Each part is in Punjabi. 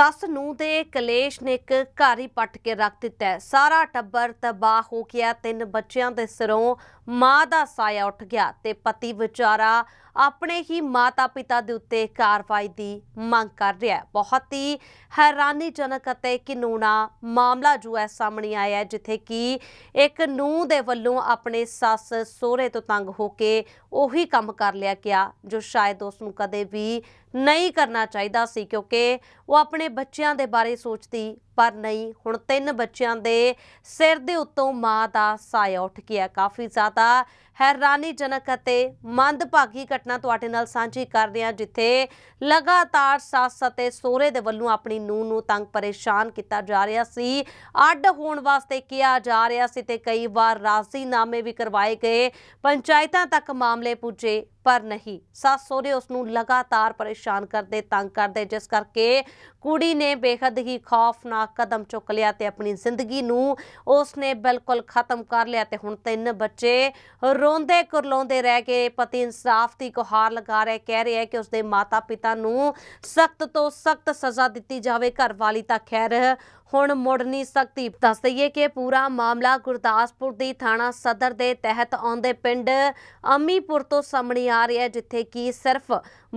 ਸੱਸ ਨੂੰ ਦੇ ਕਲੇਸ਼ ਨੇ ਇੱਕ ਘਰ ਹੀ ਪੱਟ ਕੇ ਰੱਖ ਦਿੱਤਾ ਹੈ। ਸਾਰਾ ਟੱਬਰ ਤਬਾਹ ਹੋ ਗਿਆ ਤਿੰਨ ਬੱਚਿਆਂ ਦੇ ਸਿਰੋਂ ਮਾਂ ਦਾ ਸਾਇਆ ਉੱਠ ਗਿਆ ਤੇ ਪਤੀ ਵਿਚਾਰਾ ਆਪਣੇ ਹੀ ਮਾਤਾ-ਪਿਤਾ ਦੇ ਉੱਤੇ ਕਾਰਵਾਈ ਦੀ ਮੰਗ ਕਰ ਰਿਹਾ ਹੈ। ਬਹੁਤ ਹੀ ਹੈਰਾਨੀਜਨਕ ਅਤੇ ਕਿਨੂਣਾ ਮਾਮਲਾ ਜੋ ਹੈ ਸਾਹਮਣੇ ਆਇਆ ਹੈ, ਜਿੱਥੇ ਕਿ ਇੱਕ ਨੂੰਹ ਦੇ ਵੱਲੋਂ ਆਪਣੇ ਸੱਸ ਸਹੁਰੇ ਤੋਂ ਤੰਗ ਹੋ ਕੇ ਉਹੀ ਕੰਮ ਕਰ ਲਿਆ ਗਿਆ, ਜੋ ਸ਼ਾਇਦ ਉਸ ਨੂੰ ਕਦੇ ਵੀ ਨਹੀਂ ਕਰਨਾ ਚਾਹੀਦਾ ਸੀ, ਕਿਉਂਕਿ ਉਹ ਆਪਣੇ ਬੱਚਿਆਂ ਦੇ ਬਾਰੇ ਸੋਚਦੀ ਪਰ ਨਹੀਂ, ਹੁਣ ਤਿੰਨ ਬੱਚਿਆਂ ਦੇ ਸਿਰ ਦੇ ਉੱਤੋਂ ਮਾਂ ਦਾ ਸਾਇਆ ਉੱਠ ਗਿਆ। ਕਾਫੀ ਜ਼ਿਆਦਾ ਹੈਰਾਨੀਜਨਕ ਅਤੇ ਮੰਦਭਾਗੀ ਘਟਨਾ ਤੁਹਾਡੇ ਨਾਲ ਸਾਂਝੀ ਕਰ ਰਹੇ ਹਾਂ, ਜਿੱਥੇ ਲਗਾਤਾਰ ਸੱਸ ਅਤੇ ਸਹੁਰੇ ਦੇ ਵੱਲੋਂ ਆਪਣੀ ਨੂੰਹ ਨੂੰ ਤੰਗ ਪਰੇਸ਼ਾਨ ਕੀਤਾ ਜਾ ਰਿਹਾ ਸੀ। ਅੱਡ ਹੋਣ ਵਾਸਤੇ ਕਿਹਾ ਜਾ ਰਿਹਾ ਸੀ ਤੇ ਕਈ ਵਾਰ ਰਾਜ਼ੀਨਾਮੇ ਵੀ ਕਰਵਾਏ ਗਏ। ਪੰਚਾਇਤਾਂ ਤੱਕ ਮਾਮਲੇ ਪੁੱਜੇ। ਪਰ ਨਹੀਂ। ਸੱਸ ਸਹੁਰੇ ਉਸ ਨੂੰ ਲਗਾਤਾਰ ਪਰੇਸ਼ਾਨ ਕਰਦੇ, ਤੰਗ ਕਰਦੇ, ਜਿਸ ਕਰਕੇ ਕੁੜੀ ਨੇ ਬੇਹੱਦ ਹੀ ਖੌਫਨਾਕ ਕਦਮ ਚੁੱਕ ਲਿਆ ਤੇ ਆਪਣੀ ਜ਼ਿੰਦਗੀ ਨੂੰ ਉਸ ਨੇ ਬਿਲਕੁਲ ਖਤਮ ਕਰ ਲਿਆ ਤੇ ਹੁਣ ਤਿੰਨ ਬੱਚੇ ਰੋਂਦੇ ਕੁਰਲਾਉਂਦੇ ਰਹਿ ਗਏ। ਪਤੀ ਇਨਸਾਫ ਦੀ ਗੁਹਾਰ ਲਗਾ ਰਿਹਾ, ਕਹਿ ਰਿਹਾ ਕਿ ਉਸਦੇ ਮਾਤਾ-ਪਿਤਾ ਨੂੰ ਸਖਤ ਤੋਂ ਸਖਤ ਸਜ਼ਾ ਦਿੱਤੀ ਜਾਵੇ। ਘਰ ਵਾਲੀ ਤਾਂ ਖੈਰ ਹੁਣ ਮੁੜ ਨਹੀਂ ਸਕਦੀ ਦੱਸ ਦਈਏ ਕਿ ਪੂਰਾ ਮਾਮਲਾ ਗੁਰਦਾਸਪੁਰ ਦੀ ਥਾਣਾ ਸਦਰ ਦੇ ਤਹਿਤ ਆਉਂਦੇ ਪਿੰਡ ਅਮੀਪੁਰ ਤੋਂ ਸਾਹਮਣੇ ਆ ਰਿਹਾ ਹੈ, ਜਿੱਥੇ ਕਿ ਸਿਰਫ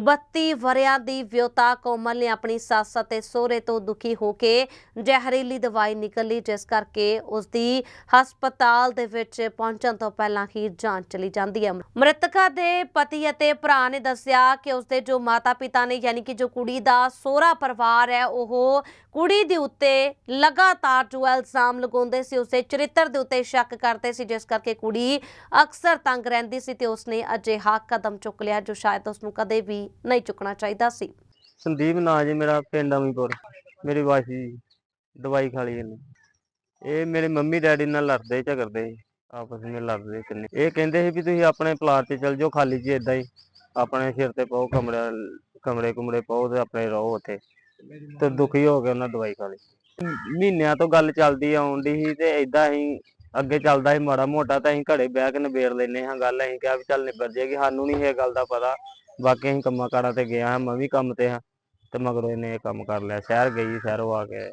32 ਵਰਿਆਂ ਦੀ ਵਿਉਤਾ ਕੋਮਲ ਨੇ ਆਪਣੀ ਸੱਸ ਅਤੇ ਸਹੁਰੇ ਤੋਂ ਦੁਖੀ ਹੋ ਕੇ ਜ਼ਹਿਰੀਲੀ ਦਵਾਈ ਨਿਕਲੀ ਜਿਸ ਕਰਕੇ ਉਸ ਦੀ ਹਸਪਤਾਲ ਦੇ ਵਿੱਚ ਪਹੁੰਚਣ ਤੋਂ ਪਹਿਲਾਂ ਹੀ ਜਾਂਚ ਚਲੀ ਜਾਂਦੀ ਹੈ। ਮ੍ਰਿਤਕਾ ਦੇ ਪਤੀ ਅਤੇ ਭਰਾ ਨੇ ਦੱਸਿਆ ਕਿ ਉਸ ਦੇ ਜੋ ਮਾਤਾ-ਪਿਤਾ ਨੇ, ਯਾਨੀ ਕਿ ਜੋ ਕੁੜੀ ਦਾ ਸਹੁਰਾ ਪਰਿਵਾਰ ਹੈ, ਉਹ ਕੁੜੀ ਦੇ ਉੱਤੇ ਲਗਾਤਾਰ ਜੋ ਇਲਜ਼ਾਮ ਲਗਾਉਂਦੇ ਸੀ ਉਸਦੇ ਚਰਿੱਤਰ ਦੇ ਉੱਤੇ ਸ਼ੱਕ ਕਰਦੇ ਸੀ, ਜਿਸ ਕਰਕੇ ਕੁੜੀ ਅਕਸਰ ਤੰਗ ਰਹਿੰਦੀ ਸੀ ਤੇ ਉਸਨੇ ਅਜਿਹਾ ਕਦਮ ਚੁੱਕ ਲਿਆ, ਜੋ ਸ਼ਾਇਦ ਉਸ ਨੂੰ ਕਦੇ ਵੀ ਨਹੀਂ ਚੁੱਕਣਾ ਚਾਹੀਦਾ ਸੀ। ਸੰਦੀਪ ਨਾਂ ਜੀ, ਮੇਰਾ ਪਿੰਡ ਅਮੀਪੁਰ, ਮੇਰੀ ਵਾਈਫ ਜੀ, ਦਵਾਈ ਖਾ ਲਈ ਇਹਨੇ। ਇਹ ਮੇਰੇ ਮੰਮੀ ਡੈਡੀ ਨਾਲ ਲੜਦੇ, ਝਗੜਦੇ ਸੀ, ਆਪਸ ਵਿੱਚ ਲੜਦੇ ਕਿੰਨੇ। ਇਹ ਕਹਿੰਦੇ ਸੀ ਵੀ ਤੁਸੀਂ ਆਪਣੇ ਪਲਾਟ ਤੇ ਚਲ ਜਾਓ, ਖਾਲੀ ਜੀ ਇਦਾਂ ਹੀ, ਆਪਣੇ ਸਿਰ ਤੇ ਪਾਓ ਕਮਰੇ ਕਮਰੇ ਕੁਮਰੇ ਪਾਓ ਤੇ ਆਪਣੇ ਰਹੋ ਉੱਥੇ। ਤੇ ਦੁਖੀ ਹੋ ਕੇ ਉਹਨਾਂ ਦਵਾਈ ਖਾ ਲਈ। ਮਹੀਨਿਆਂ ਤੋਂ ਗੱਲ ਚੱਲਦੀ ਆਉਂਦੀ ਸੀ ਤੇ ਇਦਾਂ ਹੀ ਅੱਗੇ ਚੱਲਦਾ ਸੀ ਮਾੜਾ ਮੋਟਾ ਤਾਂ ਅਸੀਂ ਘੜੇ ਬਹਿ ਕੇ ਨਿਬੇੜ ਲੈਨੇ ਹਾਂ ਗੱਲ ਅਸੀਂ ਕਿਹਾ ਵੀ ਚੱਲ ਨਿਬੜ ਜਾਏਗੀ ਸਾਨੂੰ ਨਹੀਂ ਇਹ ਗੱਲ ਦਾ ਪਤਾ। ਬਾਕੀ ਅਸੀਂ ਕੰਮਾਂ ਕਾਰਾਂ ਤੇ ਗਿਆ ਹਾਂ ਮੈਂ ਵੀ ਕੰਮ ਤੇ ਹਾਂ ਤੇ ਮਗਰੋਂ ਇਹਨੇ ਇਹ ਕੰਮ ਕਰ ਲਿਆ ਸ਼ਹਿਰ ਗਈ ਸ਼ਹਿਰੋਂ ਆ ਕੇ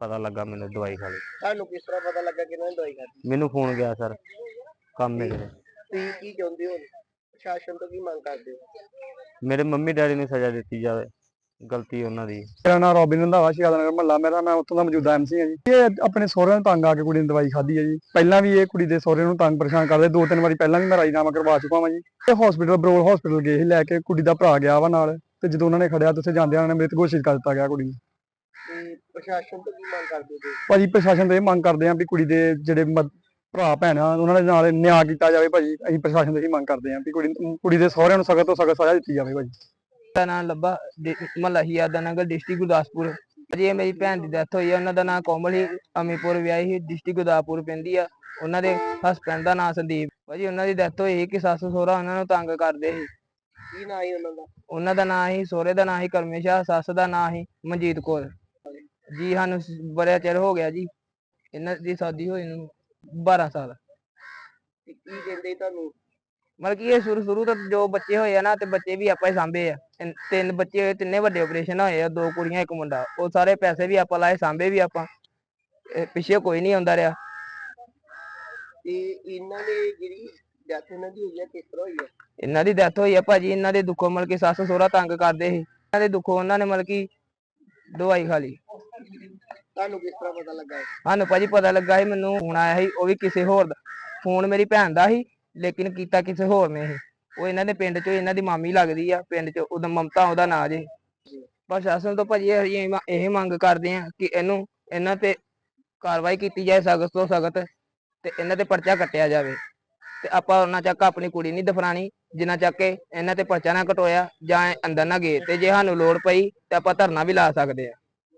ਪਤਾ ਲੱਗਾ ਮੈਨੂੰ ਦਵਾਈ ਖਾ ਲਈ। ਤੁਹਾਨੂੰ ਕਿਸ ਤਰ੍ਹਾਂ ਪਤਾ ਲੱਗਾ ਕਿ ਇਹਨਾਂ ਨੇ ਦਵਾਈ ਖਾਧੀ? ਮੈਨੂੰ ਫੋਨ ਗਿਆ ਸਰ ਕੰਮ ਮੇਰੇ ਤੁਸੀਂ ਕੀ ਚਾਹੁੰਦੇ ਹੋ? ਪ੍ਰਸ਼ਾਸਨ ਤੋਂ ਕੀ ਮੰਗ ਕਰਦੇ ਹੋ? ਮੇਰੇ ਮੰਮੀ ਡੈਡੀ ਨੂੰ ਸਜ਼ਾ ਦਿੱਤੀ ਜਾਵੇ। ਗਲਤੀ ਉਹਨਾਂ ਦੀ। ਮੇਰਾ ਨਾਮ ਰੋਬਿਨ ਰੰਧਾਵਾ ਸ਼ਿਆਦਾ ਨਗਰ ਮਹੱਲਾ। ਮੇਰਾ ਮੈਂ ਉੱਥੋਂ ਦਾ ਮੌਜੂਦਾ ਐਮਸੀ ਹਾਂ ਜੀ। ਇਹ ਆਪਣੇ ਸਹੁਰਿਆਂ ਨੂੰ ਤੰਗ ਆ ਕੇ ਕੁੜੀ ਨੇ ਦਵਾਈ ਖਾਧੀ ਹੈ ਜੀ। ਪਹਿਲਾਂ ਵੀ ਇਹ ਕੁੜੀ ਦੇ ਸਹੁਰੇ ਨੂੰ ਤੰਗ ਪਰੇਸ਼ਾਨ ਕਰਦੇ। ਦੋ ਤਿੰਨ ਵਾਰੀ ਪਹਿਲਾਂ ਵੀ ਮੈਂ ਰਾਜੀਨਾਮਾ ਕਰਵਾ ਚੁੱਕਾ ਹਾਂ ਜੀ। ਇਹ ਹਸਪੀਟਲ ਬਰੋਲ ਹਸਪੀਟਲ ਗਏ ਸੀ ਲੈ ਕੇ ਕੁੜੀ ਦਾ ਭਰਾ ਗਿਆ ਵਾ ਨਾਲ। ਤੇ ਜਦੋਂ ਉਹਨਾਂ ਨੇ ਖੜਿਆ ਤੇ ਉੱਥੇ ਜਾਂਦਿਆਂ ਉਹਨਾਂ ਨੇ ਮ੍ਰਿਤ ਘੋਸ਼ਿਤ ਕਰ ਦਿੱਤਾ ਗਿਆ ਕੁੜੀ ਨੂੰ। ਤੇ ਪ੍ਰਸ਼ਾਸਨ ਤੋਂ ਕੀ ਮੰਗ ਕਰਦੇ ਹੋ ਭਾਜੀ ਪ੍ਰਸ਼ਾਸਨ ਤੋਂ ਇਹ ਮੰਗ ਕਰਦੇ ਹਾਂ ਵੀ ਕੁੜੀ ਦੇ ਜਿਹੜੇ ਭਰਾ ਭੈਣ ਆ ਉਹਨਾਂ ਦੇ ਨਾਲ ਨਿਆਂ ਕੀਤਾ ਜਾਵੇ ਭਾਜੀ। ਅਸੀਂ ਪ੍ਰਸ਼ਾਸਨ ਤੋਂ ਇਹ ਮੰਗ ਕਰਦੇ ਹਾਂ ਵੀ ਕੁੜੀ ਕੁੜੀ ਦੇ ਸਹੁਰਿਆਂ ਨੂੰ ਸਖਤ ਤੋਂ ਸਖਤ ਸਜ਼ਾ ਦਿੱਤੀ ਜਾਵੇ ਭਾਜੀ। ਦਾ ਨਾਮ ਲੱਭਾ ਮਹੱਲਾ ਹਿਆਦਾ ਨਗਰ ਡਿਸਟ੍ਰਿਕਟ ਗੁਰਦਾਸਪੁਰ। ਜੀ ਇਹ ਮੇਰੀ ਭੈਣ ਦੀ ਡੈਥ ਹੋਈ ਹੈ ਉਹਨਾਂ ਦਾ ਨਾਮ ਕੋਮਲ ਹੀ ਅਮੀਪੁਰ ਵਿਆਹੀ ਸੀ ਡਿਸਟ੍ਰਿਕਟ ਗੁਰਦਾਸਪੁਰ ਪੈਂਦੀ ਆ। ਉਹਨਾਂ ਦੇ ਹਸਬੰਡ ਦਾ ਨਾਮ ਸੰਦੀਪ। ਭਾਜੀ ਉਹਨਾਂ ਦੀ ਡੈਥ ਹੋਈ ਸੀ ਕਿ ਸੱਸ ਸਹੁਰਾ ਉਹਨਾਂ ਨੂੰ ਤੰਗ ਕਰਦੇ ਸੀ। ਕੀ ਨਾਂ ਹੈ ਉਹਨਾਂ ਦਾ? ਉਹਨਾਂ ਦਾ ਨਾਮ ਸੀ ਸਹੁਰੇ ਦਾ ਨਾਮ ਸੀ ਕਰਮੇਸ਼ਾ ਸੱਸ ਦਾ ਨਾਮ ਸੀ ਮਨਜੀਤ ਕੌਰ। ਜੀ ਸਾਨੂੰ ਸ- ਬੜਾ ਚਿਰ ਹੋ ਗਿਆ ਜੀ। ਇਹਨਾਂ ਦੀ ਸ਼ਾਦੀ ਹੋਈ ਨੂੰ 12 ਸਾਲ। ਤੇ ਕੀ ਕਹਿੰਦੇ ਤੁਹਾਨੂੰ? ਮਤਲਬ ਕਿ ਇਹ ਸ਼ੁਰੂ ਸ਼ੁਰੂ ਤੋਂ ਜੋ ਬੱਚੇ ਹੋਏ ਆ ਨਾ ਤੇ ਬੱਚੇ ਵੀ ਆਪਾਂ ਹੀ ਸਾਂਭੇ ਆ। ਤਿੰਨ- ਤਿੰਨ ਬੱਚੇ ਹੋਏ ਤਿੰਨੇ ਵੱਡੇ ਆਪਰੇਸ਼ਨ ਹੋਏ ਆ ਦੋ ਕੁੜੀਆਂ ਇੱਕ ਮੁੰਡਾ। ਉਹ ਸਾਰੇ ਪੈਸੇ ਵੀ ਆਪਾਂ ਲਾਏ ਸਾਂਭੇ ਵੀ ਆਪਾਂ। ਇਹ ਪਿੱਛੇ ਕੋਈ ਨਹੀਂ ਆਉਂਦਾ ਰਿਹਾ। ਤੇ ਇਹਨਾਂ ਦੇ ਜਿਹੜੀ ਡੈਥ ਇਹਨਾਂ ਦੀ ਹੋਈ ਹੈ ਕਿਸ ਤਰ੍ਹਾਂ ਹੋਈ ਹੈ ਇਹਨਾਂ ਦੀ ਡੈਥ ਹੋਈ ਆ ਭਾਜੀ ਇਹਨਾਂ ਦੇ ਦੁੱਖੋਂ ਮਤਲਬ ਕਿ ਸੱਸ ਸਹੁਰਾ ਤੰਗ ਕਰਦੇ ਸੀ। ਇਹਨਾਂ ਦੇ ਦੁੱਖੋਂ ਉਹਨਾਂ ਨੇ ਮਤਲਬ ਕਿ ਦਵਾਈ ਖਾ ਲਈ। ਤੁਹਾਨੂੰ ਕਿਸ ਤਰ੍ਹਾਂ ਪਤਾ ਲੱਗਾ ਹੈ? ਸਾਨੂੰ ਭਾਜੀ ਪਤਾ ਲੱਗਾ ਸੀ ਮੈਨੂੰ ਫੋਨ ਆਇਆ ਸੀ ਉਹ ਵੀ ਕਿਸੇ ਹੋਰ ਦਾ। ਫੋਨ ਮੇਰੀ ਭੈਣ ਦਾ ਸੀ। ਲੇਕਿਨ ਕੀਤਾ ਕਿਸੇ ਹੋਰ ਨੇ ਸੀ ਉਹ ਇਹਨਾਂ ਦੇ ਪਿੰਡ ਚੋਂ ਇਹਨਾਂ ਦੀ ਮਾਮੀ ਲੱਗਦੀ ਆ, ਪਿੰਡ ਚ ਉਹਦਾ ਮਮਤਾ ਉਹਦਾ ਨਾਂ ਜੇ। ਪ੍ਰਸ਼ਾਸਨ ਤੋਂ ਭਾਜੀ ਅਸੀਂ ਇਹ ਮੰਗ ਕਰਦੇ ਆ ਕਿ ਇਹਨੂੰ, ਇਹਨਾਂ ਤੇ ਕਾਰਵਾਈ ਕੀਤੀ ਜਾਏ ਸਖਤ ਤੋਂ ਸਖਤ ਤੇ ਇਹਨਾਂ ਤੇ ਪਰਚਾ ਕੱਟਿਆ ਜਾਵੇ। ਤੇ ਆਪਾਂ ਉਹਨਾਂ ਚੱਕ ਆਪਣੀ ਕੁੜੀ ਨਹੀਂ ਦਫਰਾਣੀ ਜਿੰਨਾ ਚੱਕ ਕੇ ਇਹਨਾਂ ਤੇ ਪਰਚਾ ਨਾ ਕਟੋਇਆ ਜਾਂ ਅੰਦਰ ਨਾ ਗਏ। ਤੇ ਜੇ ਸਾਨੂੰ ਲੋੜ ਪਈ ਤੇ ਆਪਾਂ ਧਰਨਾ ਵੀ ਲਾ ਸਕਦੇ ਆ।